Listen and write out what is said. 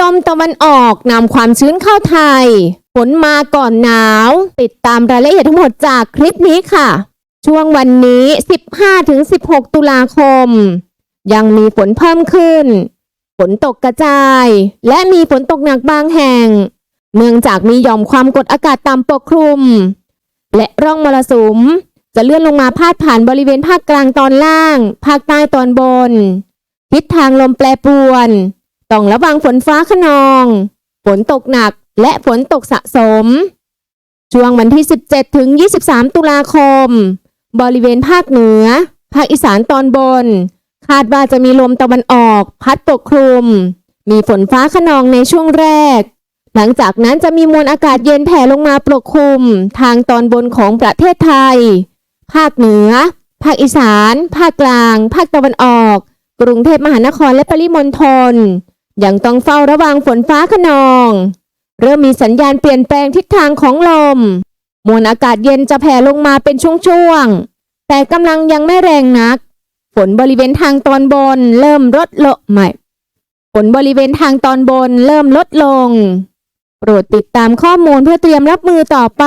ลมตะวันออกนำความชื้นเข้าไทย ฝนมาก่อนหนาว ติดตามรายละเอียดทั้งหมดจากคลิปนี้ค่ะ ช่วงวันนี้ 15-16 ตุลาคม ยังมีฝนเพิ่มขึ้น ฝนตกกระจาย และมีฝนตกหนักบางแห่ง เนื่องจากมีหย่อมความกดอากาศต่ำปกคลุม และร่องมรสุม จะเลื่อนลงมาพาดผ่านบริเวณภาคกลางตอนล่าง ภาคใต้ตอนบน ทิศทางลมแปรปรวน ต้องระวังฝนฟ้าขนอง ฝนตกหนักและฝนตกสะสม ช่วงวันที่ 17 ถึง 23 ตุลาคม บริเวณภาคเหนือ ภาคอีสานตอนบน คาดว่าจะมีลมตะวันออก พัดปกคลุม มีฝนฟ้าขนองในช่วงแรก หลังจากนั้นจะมีมวลอากาศเย็นแผ่ลงมาปกคลุม ทางตอนบนของประเทศไทย ภาคเหนือ ภาคอีสาน ภาคกลาง ภาคตะวันออก กรุงเทพมหานครและปริมณฑล ยังต้องเฝ้าระวังฝนฟ้าขนอง เริ่มมีสัญญาณเปลี่ยนแปลงทิศทางของลม มวลอากาศเย็นจะแผ่ลงมาเป็นช่วงๆ แต่กำลังยังไม่แรงนัก ฝนบริเวณทางตอนบนเริ่มลดลงใหม่ฝนบริเวณทางตอนบนเริ่มลดลง โปรดติดตามข้อมูลเพื่อเตรียมรับมือต่อไป